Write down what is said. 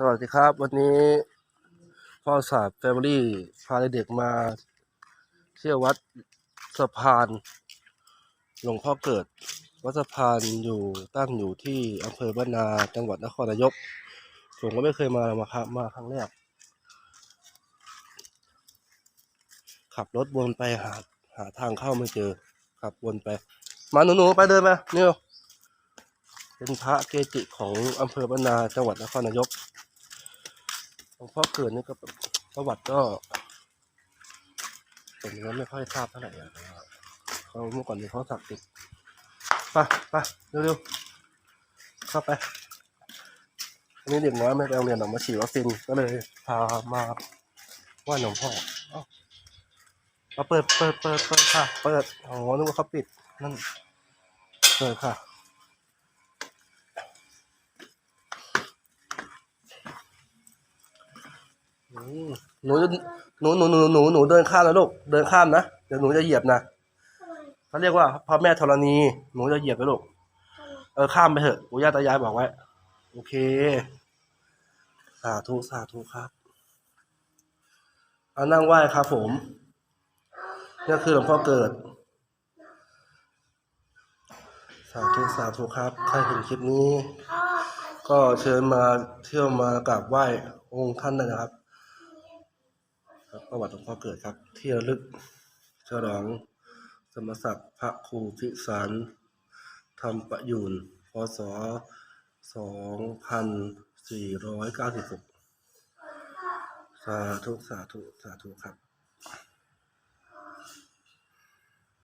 สวัสดีครับ วันนี้พ่อศาสตร์แฟมิลี่พาเด็กมาเที่ยววัดสะพานหลวงพ่อเกิด วัดสะพานอยู่ตั้งอยู่ที่อำเภอบ้านนาจังหวัดนครนายก ผมก็ไม่เคยมามาครับมาครั้งแรก ขับรถวนไปหาหาทางเข้าไม่เจอ ขับวนไป มาหนูๆไปเดินไปนิวเป็นพระเกจิของอำเภอบ้านนาจังหวัดนครนายก หลวงพ่อเกิดนี่ก็ประวัติก็ผมก็ไม่ค่อยทราบเท่าไหร่อะแต่ว่าเขาเมื่อก่อนนี่เขาศักดิ์สิทธิ์ไปไปเร็วๆเข้าไปอันนี้เด็กน้อยไม่ไปโรงเรียนหรอกมาฉีดวัคซีนก็เลยพามาว่าหลวงพ่อเอาเอาเปิดเปิดเปิดเปิดค่ะ เปิดอ๋อนึกว่าเขาปิดนั่นเปิดค่ะ อืม หนูหนูหนูหนูหนูหนูเดินข้ามนะลูกเดินข้ามนะเดี๋ยวหนูจะเหยียบนะเขาเรียกว่าพระแม่ธรณีหนูจะเหยียบไปลูกเออข้ามไปเถอะปู่ย่าตายายบอกไว้ โอเค สาธุสาธุครับเอานั่งไหว้ครับผมนี่คือหลวงพ่อเกิด สาธุสาธุครับ ใครเห็นคลิปนี้ ก็เชิญมาเที่ยวมากราบไหว้องค์ท่านนะครับ ครับประวัติหลวงพ่อเกิดครับที่ระลึกฉลองสมศักดิ์พระครูพิสารธรรมประยูนพศ2496 สาธุ สาธุ สาธุครับ